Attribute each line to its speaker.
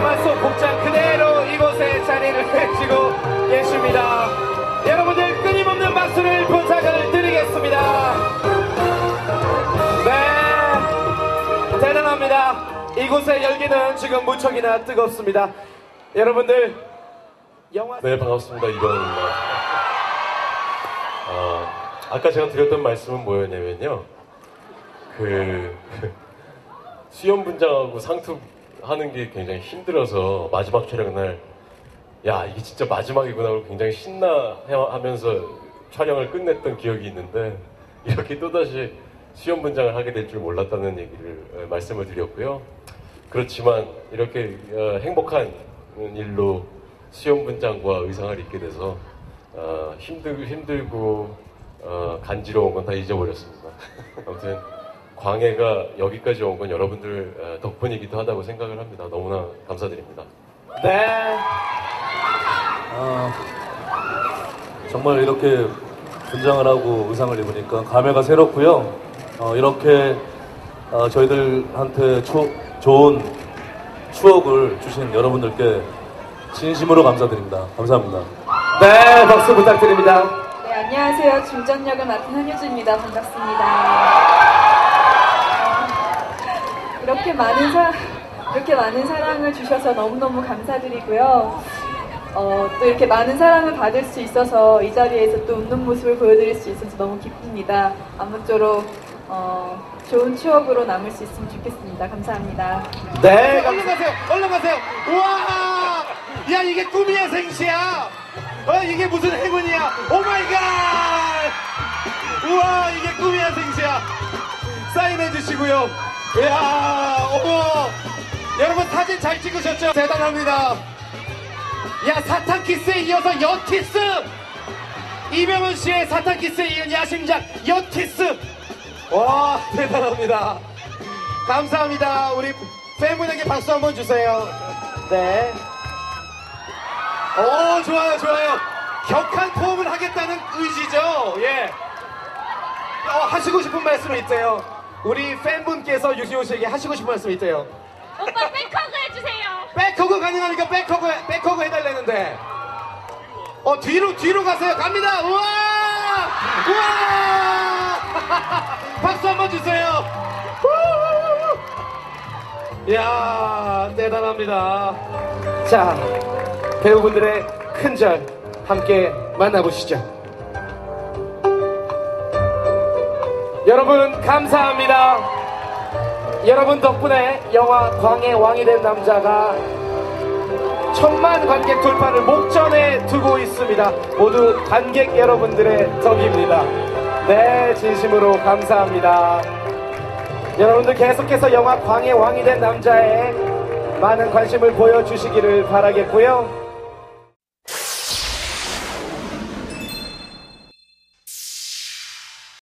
Speaker 1: 속 복장 그대로 이곳에 자리를 쥐고 계십니다. 여러분들 끊임없는 박수를 부탁을 드리겠습니다. 네, 대단합니다. 이곳의 열기는 지금 무척이나 뜨겁습니다. 여러분들 영화
Speaker 2: 네, 반갑습니다. 이병입니다. 아, 아까 제가 드렸던 말씀은 뭐였냐면요. 그, 수염 분장하고 상투 하는 게 굉장히 힘들어서 마지막 촬영 날, 야, 이게 진짜 마지막이구나 하고 굉장히 신나 하면서 촬영을 끝냈던 기억이 있는데, 이렇게 또다시 수염 분장을 하게 될 줄 몰랐다는 얘기를 어, 말씀을 드렸고요. 그렇지만 이렇게 어, 행복한 일로 수염 분장과 의상을 입게 돼서 어, 힘들, 힘들고 어, 간지러운 건 다 잊어버렸습니다. 아무튼 광해가 여기까지 온 건 여러분들 어, 덕분이기도 하다고 생각을 합니다. 너무나 감사드립니다.
Speaker 1: 네.
Speaker 3: 아, 정말 이렇게 분장을 하고 의상을 입으니까 감회가 새롭고요. 어, 이렇게 어, 저희들한테 추- 좋은 추억을 주신 여러분들께 진심으로 감사드립니다. 감사합니다.
Speaker 1: 네, 박수 부탁드립니다.
Speaker 4: 네, 안녕하세요. 중전역을 맡은 한효주입니다. 반갑습니다. 어, 이렇게 많은 사, 이렇게 많은 사랑을 주셔서 너무너무 감사드리고요. 어, 또 이렇게 많은 사랑을 받을 수 있어서 이 자리에서 또 웃는 모습을 보여드릴 수 있어서 너무 기쁩니다. 아무쪼록 어, 좋은 추억으로 남을 수 있으면 좋겠습니다. 감사합니다.
Speaker 1: 네, 얼른 가세요. 얼른 가세요. 우와! 야, 이게 꿈이야, 생시야? 어, 이게 무슨 행운이야? 오 마이 갓! 우와, 이게 꿈이야, 생시야? 주시고요. 이야, 어머! 여러분 사진 잘 찍으셨죠? 대단합니다. 야, 사탄 키스에 이어서 여티스! 이병헌 씨의 사탄 키스에 이은 야심작 여티스! 와, 대단합니다. 감사합니다. 우리 팬분에게 박수 한번 주세요. 네. 오, 좋아요, 좋아요. 격한 포옹을 하겠다는 의지죠. 예. 어, 하시고 싶은 말씀이 있대요. 우리 팬분께서 유시호 씨에게 하시고 싶은 말씀이 있대요.
Speaker 5: 오빠 백허그 해주세요.
Speaker 1: 백허그 가능하니까 백허그, 해- 백허그 해달라는데. 어, 뒤로, 뒤로 가세요. 갑니다. 우와! 우와! 박수 한번 주세요. 후! 이야, 대단합니다. 자, 배우분들의 큰절 함께 만나보시죠. 여러분, 감사합니다. 여러분 덕분에 영화 광의 왕이 된 남자가 천만 관객 돌파를 목전에 두고 있습니다. 모두 관객 여러분들의 덕입니다. 네, 진심으로 감사합니다. 여러분들 계속해서 영화 광의 왕이 된 남자에 많은 관심을 보여주시기를 바라겠고요.